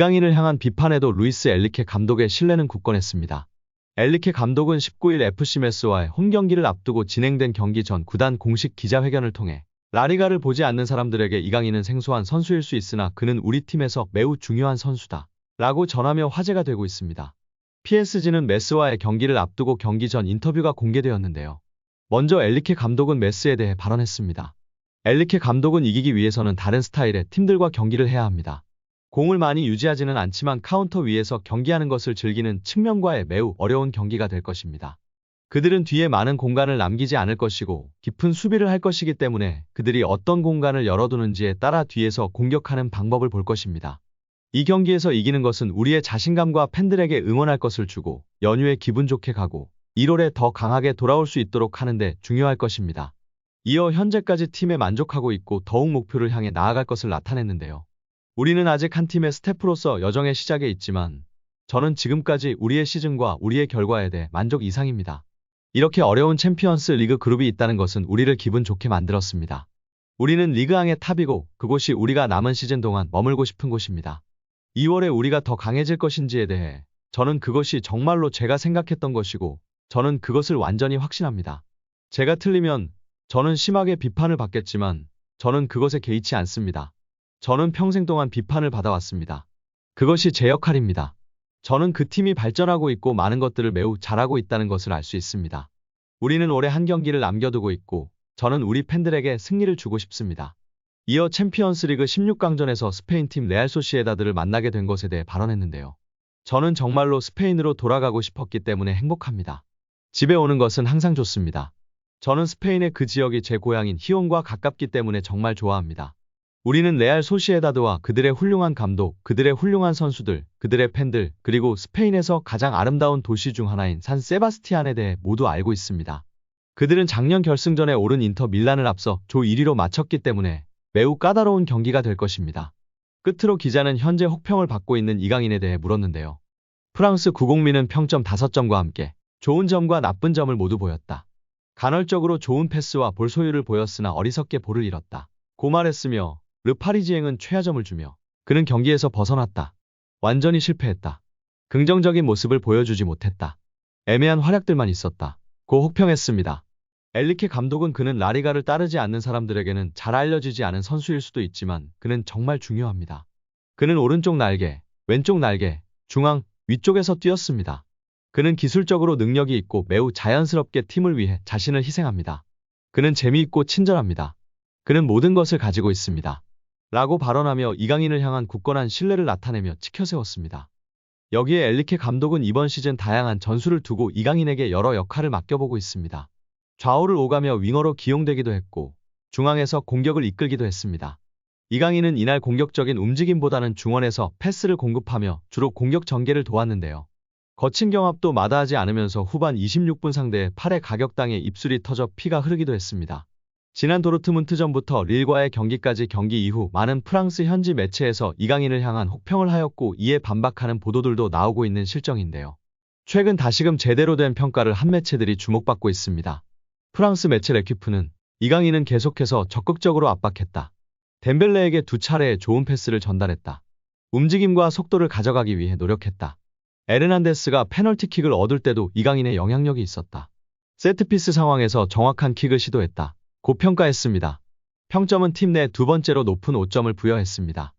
이강인을 향한 비판에도 루이스 엘리케 감독의 신뢰는 굳건했습니다. 엘리케 감독은 19일 FC 메스와의 홈 경기를 앞두고 진행된 경기 전 구단 공식 기자회견을 통해 라리가를 보지 않는 사람들에게 이강인은 생소한 선수일 수 있으나 그는 우리 팀에서 매우 중요한 선수다. 라고 전하며 화제가 되고 있습니다. PSG는 메스와의 경기를 앞두고 경기 전 인터뷰가 공개되었는데요. 먼저 엘리케 감독은 메스에 대해 발언했습니다. 엘리케 감독은 이기기 위해서는 다른 스타일의 팀들과 경기를 해야 합니다. 공을 많이 유지하지는 않지만 카운터 위에서 경기하는 것을 즐기는 측면과의 매우 어려운 경기가 될 것입니다. 그들은 뒤에 많은 공간을 남기지 않을 것이고 깊은 수비를 할 것이기 때문에 그들이 어떤 공간을 열어두는지에 따라 뒤에서 공격하는 방법을 볼 것입니다. 이 경기에서 이기는 것은 우리의 자신감과 팬들에게 응원할 것을 주고 연휴에 기분 좋게 가고 1월에 더 강하게 돌아올 수 있도록 하는데 중요할 것입니다. 이어 현재까지 팀에 만족하고 있고 더욱 목표를 향해 나아갈 것을 나타냈는데요. 우리는 아직 한 팀의 스태프로서 여정의 시작에 있지만 저는 지금까지 우리의 시즌과 우리의 결과에 대해 만족 이상입니다. 이렇게 어려운 챔피언스 리그 그룹이 있다는 것은 우리를 기분 좋게 만들었습니다. 우리는 리그왕의 탑이고 그곳이 우리가 남은 시즌 동안 머물고 싶은 곳입니다. 2월에 우리가 더 강해질 것인지에 대해 저는 그것이 정말로 제가 생각했던 것이고 저는 그것을 완전히 확신합니다. 제가 틀리면 저는 심하게 비판을 받겠지만 저는 그것에 개의치 않습니다. 저는 평생 동안 비판을 받아왔습니다. 그것이 제 역할입니다. 저는 그 팀이 발전하고 있고 많은 것들을 매우 잘하고 있다는 것을 알 수 있습니다. 우리는 올해 한 경기를 남겨두고 있고 저는 우리 팬들에게 승리를 주고 싶습니다. 이어 챔피언스리그 16강전에서 스페인 팀 레알 소시에다드를 만나게 된 것에 대해 발언했는데요. 저는 정말로 스페인으로 돌아가고 싶었기 때문에 행복합니다. 집에 오는 것은 항상 좋습니다. 저는 스페인의 그 지역이 제 고향인 히온과 가깝기 때문에 정말 좋아합니다. 우리는 레알 소시에다드와 그들의 훌륭한 감독, 그들의 훌륭한 선수들, 그들의 팬들, 그리고 스페인에서 가장 아름다운 도시 중 하나인 산 세바스티안에 대해 모두 알고 있습니다. 그들은 작년 결승전에 오른 인터 밀란을 앞서 조 1위로 마쳤기 때문에 매우 까다로운 경기가 될 것입니다. 끝으로 기자는 현재 혹평을 받고 있는 이강인에 대해 물었는데요. 프랑스 구공민은 평점 5점과 함께 좋은 점과 나쁜 점을 모두 보였다. 간헐적으로 좋은 패스와 볼 소유를 보였으나 어리석게 볼을 잃었다. 고말했으며 르파리지행은 최하점을 주며 그는 경기에서 벗어났다. 완전히 실패했다. 긍정적인 모습을 보여주지 못했다. 애매한 활약들만 있었다. 고 혹평했습니다. 엘리케 감독은 그는 라리가를 따르지 않는 사람들에게는 잘 알려지지 않은 선수일 수도 있지만 그는 정말 중요합니다. 그는 오른쪽 날개, 왼쪽 날개, 중앙, 위쪽에서 뛰었습니다. 그는 기술적으로 능력이 있고 매우 자연스럽게 팀을 위해 자신을 희생합니다. 그는 재미있고 친절합니다. 그는 모든 것을 가지고 있습니다. 라고 발언하며 이강인을 향한 굳건한 신뢰를 나타내며 치켜세웠습니다. 여기에 엘리케 감독은 이번 시즌 다양한 전술을 두고 이강인에게 여러 역할을 맡겨보고 있습니다. 좌우를 오가며 윙어로 기용되기도 했고 중앙에서 공격을 이끌기도 했습니다. 이강인은 이날 공격적인 움직임보다는 중원에서 패스를 공급하며 주로 공격 전개를 도왔는데요. 거친 경합도 마다하지 않으면서 후반 26분 상대의 팔에 가격당해 입술이 터져 피가 흐르기도 했습니다. 지난 도르트문트전부터 릴과의 경기까지 경기 이후 많은 프랑스 현지 매체에서 이강인을 향한 혹평을 하였고 이에 반박하는 보도들도 나오고 있는 실정인데요. 최근 다시금 제대로 된 평가를 한 매체들이 주목받고 있습니다. 프랑스 매체 레퀴프는 이강인은 계속해서 적극적으로 압박했다. 덴벨레에게 두 차례의 좋은 패스를 전달했다. 움직임과 속도를 가져가기 위해 노력했다. 에르난데스가 페널티킥을 얻을 때도 이강인의 영향력이 있었다. 세트피스 상황에서 정확한 킥을 시도했다. 고평가했습니다. 평점은 팀 내 두 번째로 높은 5점을 부여했습니다.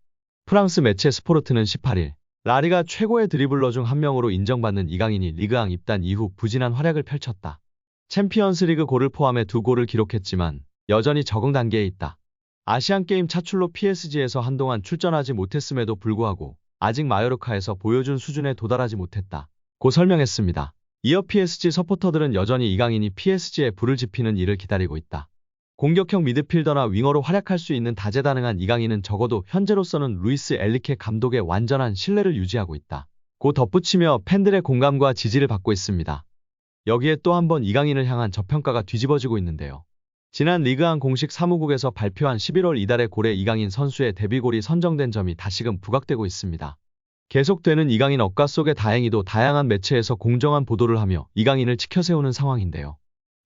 프랑스 매체 스포르트는 18일 라리가 최고의 드리블러 중 한 명으로 인정받는 이강인이 리그왕 입단 이후 부진한 활약을 펼쳤다. 챔피언스리그 골을 포함해 두 골을 기록했지만 여전히 적응 단계에 있다. 아시안게임 차출로 PSG에서 한동안 출전하지 못했음에도 불구하고 아직 마요르카에서 보여준 수준에 도달하지 못했다. 고 설명했습니다. 이어 PSG 서포터들은 여전히 이강인이 PSG에 불을 지피는 일을 기다리고 있다. 공격형 미드필더나 윙어로 활약할 수 있는 다재다능한 이강인은 적어도 현재로서는 루이스 엘리케 감독의 완전한 신뢰를 유지하고 있다. 고 덧붙이며 팬들의 공감과 지지를 받고 있습니다. 여기에 또 한 번 이강인을 향한 저평가가 뒤집어지고 있는데요. 지난 리그안 공식 사무국에서 발표한 11월 이달의 고래 이강인 선수의 데뷔골이 선정된 점이 다시금 부각되고 있습니다. 계속되는 이강인 억가 속에 다행히도 다양한 매체에서 공정한 보도를 하며 이강인을 치켜세우는 상황인데요.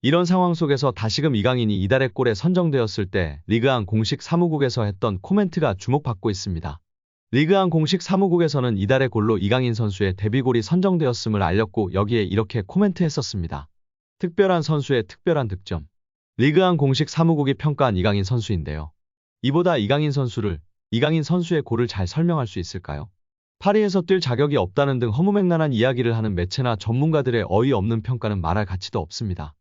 이런 상황 속에서 다시금 이강인이 이달의 골에 선정되었을 때 리그안 공식 사무국에서 했던 코멘트가 주목받고 있습니다. 리그안 공식 사무국에서는 이달의 골로 이강인 선수의 데뷔골이 선정되었음을 알렸고 여기에 이렇게 코멘트했었습니다. 특별한 선수의 특별한 득점. 리그안 공식 사무국이 평가한 이강인 선수인데요. 이보다 이강인 선수를 이강인 선수의 골을 잘 설명할 수 있을까요? 파리에서 뛸 자격이 없다는 등 허무맹랑한 이야기를 하는 매체나 전문가들의 어이없는 평가는 말할 가치도 없습니다.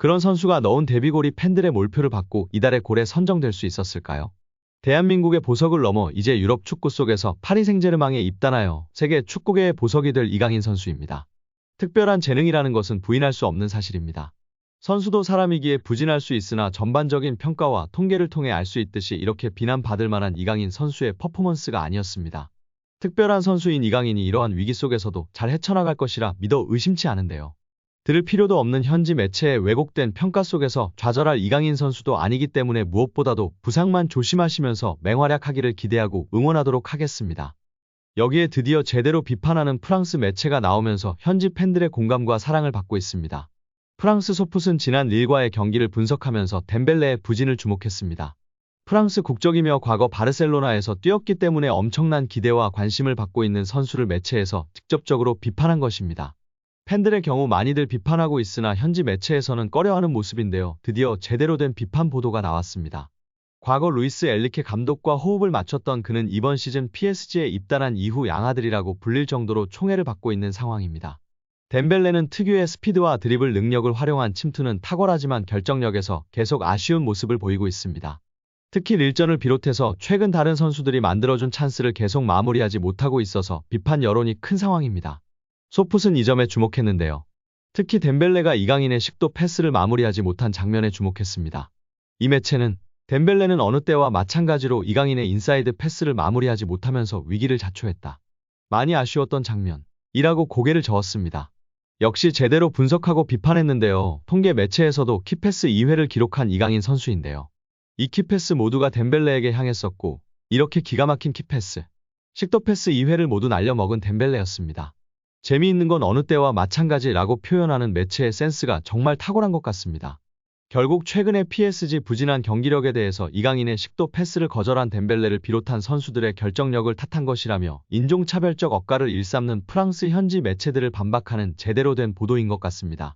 그런 선수가 넣은 데뷔골이 팬들의 몰표를 받고 이달의 골에 선정될 수 있었을까요? 대한민국의 보석을 넘어 이제 유럽 축구 속에서 파리 생제르맹에 입단하여 세계 축구계의 보석이 될 이강인 선수입니다. 특별한 재능이라는 것은 부인할 수 없는 사실입니다. 선수도 사람이기에 부진할 수 있으나 전반적인 평가와 통계를 통해 알 수 있듯이 이렇게 비난받을 만한 이강인 선수의 퍼포먼스가 아니었습니다. 특별한 선수인 이강인이 이러한 위기 속에서도 잘 헤쳐나갈 것이라 믿어 의심치 않은데요. 들을 필요도 없는 현지 매체의 왜곡된 평가 속에서 좌절할 이강인 선수도 아니기 때문에 무엇보다도 부상만 조심하시면서 맹활약하기를 기대하고 응원하도록 하겠습니다. 여기에 드디어 제대로 비판하는 프랑스 매체가 나오면서 현지 팬들의 공감과 사랑을 받고 있습니다. 프랑스 소풋은 지난 릴과의 경기를 분석하면서 덴벨레의 부진을 주목했습니다. 프랑스 국적이며 과거 바르셀로나에서 뛰었기 때문에 엄청난 기대와 관심을 받고 있는 선수를 매체에서 직접적으로 비판한 것입니다. 팬들의 경우 많이들 비판하고 있으나 현지 매체에서는 꺼려하는 모습인데요. 드디어 제대로 된 비판 보도가 나왔습니다. 과거 루이스 엘리케 감독과 호흡을 맞췄던 그는 이번 시즌 PSG에 입단한 이후 양아들이라고 불릴 정도로 총애를 받고 있는 상황입니다. 덴벨레는 특유의 스피드와 드리블 능력을 활용한 침투는 탁월하지만 결정력에서 계속 아쉬운 모습을 보이고 있습니다. 특히 릴전을 비롯해서 최근 다른 선수들이 만들어준 찬스를 계속 마무리하지 못하고 있어서 비판 여론이 큰 상황입니다. 소풋은 이 점에 주목했는데요. 특히 덴벨레가 이강인의 식도 패스를 마무리하지 못한 장면에 주목했습니다. 이 매체는 덴벨레는 어느 때와 마찬가지로 이강인의 인사이드 패스를 마무리하지 못하면서 위기를 자초했다. 많이 아쉬웠던 장면. 이라고 고개를 저었습니다. 역시 제대로 분석하고 비판했는데요. 통계 매체에서도 키패스 2회를 기록한 이강인 선수인데요. 이 키패스 모두가 덴벨레에게 향했었고 이렇게 기가 막힌 키패스, 식도 패스 2회를 모두 날려먹은 덴벨레였습니다. 재미있는 건 어느 때와 마찬가지라고 표현하는 매체의 센스가 정말 탁월한 것 같습니다. 결국 최근의 PSG 부진한 경기력에 대해서 이강인의 식도 패스를 거절한 덴벨레를 비롯한 선수들의 결정력을 탓한 것이라며 인종차별적 억가를 일삼는 프랑스 현지 매체들을 반박하는 제대로 된 보도인 것 같습니다.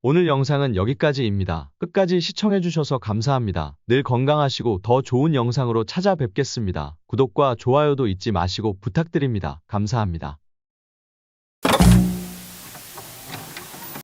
오늘 영상은 여기까지입니다. 끝까지 시청해주셔서 감사합니다. 늘 건강하시고 더 좋은 영상으로 찾아뵙겠습니다. 구독과 좋아요도 잊지 마시고 부탁드립니다. 감사합니다.